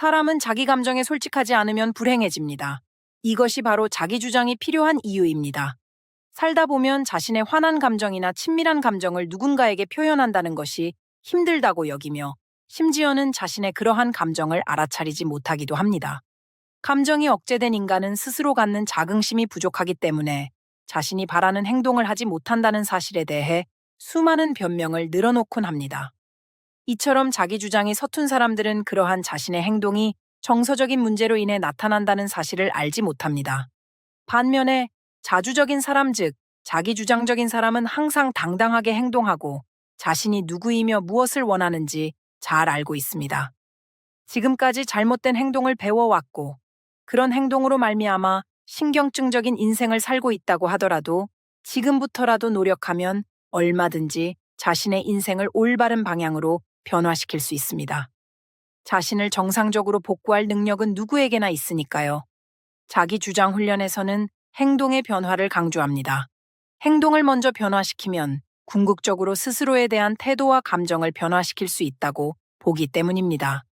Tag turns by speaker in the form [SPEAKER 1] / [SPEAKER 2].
[SPEAKER 1] 사람은 자기 감정에 솔직하지 않으면 불행해집니다. 이것이 바로 자기 주장이 필요한 이유입니다. 살다 보면 자신의 화난 감정이나 친밀한 감정을 누군가에게 표현한다는 것이 힘들다고 여기며 심지어는 자신의 그러한 감정을 알아차리지 못하기도 합니다. 감정이 억제된 인간은 스스로 갖는 자긍심이 부족하기 때문에 자신이 바라는 행동을 하지 못한다는 사실에 대해 수많은 변명을 늘어놓곤 합니다. 이처럼 자기 주장이 서툰 사람들은 그러한 자신의 행동이 정서적인 문제로 인해 나타난다는 사실을 알지 못합니다. 반면에 자주적인 사람 즉 자기 주장적인 사람은 항상 당당하게 행동하고 자신이 누구이며 무엇을 원하는지 잘 알고 있습니다. 지금까지 잘못된 행동을 배워왔고 그런 행동으로 말미암아 신경증적인 인생을 살고 있다고 하더라도 지금부터라도 노력하면 얼마든지 자신의 인생을 올바른 방향으로 변화시킬 수 있습니다. 자신을 정상적으로 복구할 능력은 누구에게나 있으니까요. 자기 주장 훈련에서는 행동의 변화를 강조합니다. 행동을 먼저 변화시키면 궁극적으로 스스로에 대한 태도와 감정을 변화시킬 수 있다고 보기 때문입니다.